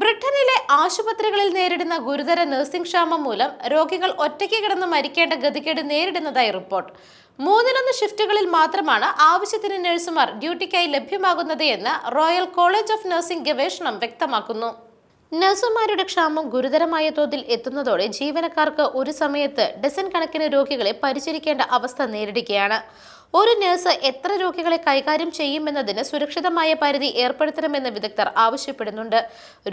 ബ്രിട്ടനിലെ ആശുപത്രികളിൽ നേരിടുന്ന ഗുരുതര നഴ്സിംഗ് ക്ഷാമം മൂലം രോഗികൾ ഒറ്റയ്ക്ക് കിടന്ന് മരിക്കേണ്ട ഗതികേട് നേരിടുന്നതായി റിപ്പോർട്ട്. മൂന്നിലൊന്ന് ഷിഫ്റ്റുകളിൽ മാത്രമാണ് ആവശ്യത്തിന് നഴ്സുമാർ ഡ്യൂട്ടിക്കായി ലഭ്യമാകുന്നത് എന്ന് റോയൽ കോളേജ് ഓഫ് നഴ്സിംഗ് ഗവേഷണം വ്യക്തമാക്കുന്നു. നഴ്സുമാരുടെ ക്ഷാമം ഗുരുതരമായ തോതിൽ എത്തുന്നതോടെ ജീവനക്കാർക്ക് ഒരു സമയത്ത് ഡസൻ കണക്കിന് രോഗികളെ പരിചരിക്കേണ്ട അവസ്ഥ നേരിടുകയാണ്. ഒരു നഴ്സ് എത്ര രോഗികളെ കൈകാര്യം ചെയ്യുമെന്നതിന് സുരക്ഷിതമായ പരിധി ഏർപ്പെടുത്തണമെന്ന് വിദഗ്ധർ ആവശ്യപ്പെടുന്നുണ്ട്.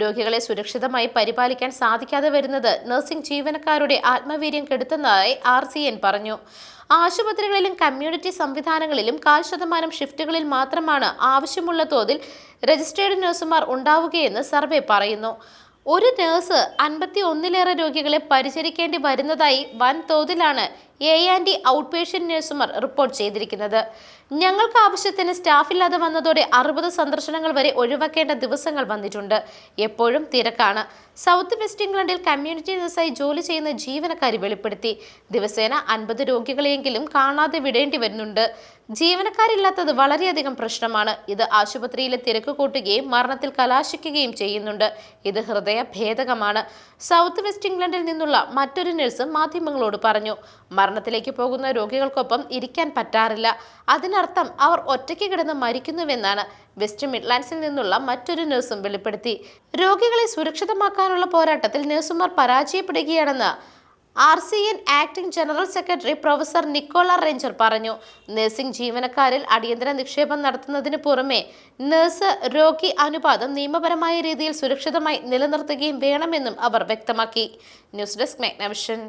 രോഗികളെ സുരക്ഷിതമായി പരിപാലിക്കാൻ സാധിക്കാതെ വരുന്നത് നഴ്സിംഗ് ജീവനക്കാരുടെ ആത്മവീര്യം കെടുത്തുന്നതായി ആർ പറഞ്ഞു. ആശുപത്രികളിലും കമ്മ്യൂണിറ്റി സംവിധാനങ്ങളിലും കാൽ ശതമാനം ഷിഫ്റ്റുകളിൽ മാത്രമാണ് ആവശ്യമുള്ള തോതിൽ രജിസ്ട്രേഡ് നഴ്സുമാർ ഉണ്ടാവുകയെന്ന് സർവേ പറയുന്നു. ഒരു നേഴ്സ് അൻപത്തി ഒന്നിലേറെ രോഗികളെ പരിചരിക്കേണ്ടി വരുന്നതായി വൻതോതിലാണ് എ ആൻഡ് ഔട്ട് പേഷ്യന്റ് നഴ്സുമാർ റിപ്പോർട്ട് ചെയ്തിരിക്കുന്നത്. ഞങ്ങൾക്ക് ആവശ്യത്തിന് സ്റ്റാഫില്ലാതെ വന്നതോടെ അറുപത് സന്ദർശനങ്ങൾ വരെ ഒഴിവാക്കേണ്ട ദിവസങ്ങൾ വന്നിട്ടുണ്ട്. എപ്പോഴും തിരക്കാണ്. സൗത്ത് വെസ്റ്റ് ഇംഗ്ലണ്ടിൽ കമ്മ്യൂണിറ്റി നഴ്സായി ജോലി ചെയ്യുന്ന ജീവനക്കാരി വെളിപ്പെടുത്തി. ദിവസേന അൻപത് രോഗികളെയെങ്കിലും കാണാതെ വിടേണ്ടി വരുന്നുണ്ട്. ജീവനക്കാരില്ലാത്തത് വളരെയധികം പ്രശ്നമാണ്. ഇത് ആശുപത്രിയിലെ തിരക്ക് കൂട്ടുകയും മരണത്തിൽ കലാശിക്കുകയും ചെയ്യുന്നുണ്ട്. ഇത് ഹൃദയ ഭേദകമാണ്. സൗത്ത് വെസ്റ്റ് ഇംഗ്ലണ്ടിൽ നിന്നുള്ള മറ്റൊരു നഴ്സ് മാധ്യമങ്ങളോട് പറഞ്ഞു മരണത്തിലേക്ക് പോകുന്ന രോഗികൾക്കൊപ്പം ഇരിക്കാൻ പറ്റാറില്ല. അതിനർത്ഥം അവർ ഒറ്റയ്ക്ക് കിടന്ന് മരിക്കുന്നുവെന്നാണ് വെസ്റ്റ് മിഡ്ലാൻഡ്സിൽ നിന്നുള്ള മറ്റൊരു നഴ്സും വെളിപ്പെടുത്തി. രോഗികളെ സുരക്ഷിതമാക്കാനുള്ള പോരാട്ടത്തിൽ നഴ്സുമാർ പരാജയപ്പെടുകയാണെന്ന് R C N acting general secretary professor Nicola Ranger പറഞ്ഞു നഴ്സിംഗ് ജീവനക്കാരിൽ അടിയന്തര നിക്ഷേപം നടത്തുന്നതിന് പുറമെ നഴ്സ് രോഗി അനുപാതം നിയമപരമായ രീതിയിൽ സുരക്ഷിതമായി നിലനിർത്തുകയും വേണമെന്നും അവർ വ്യക്തമാക്കി. News desk Magnavision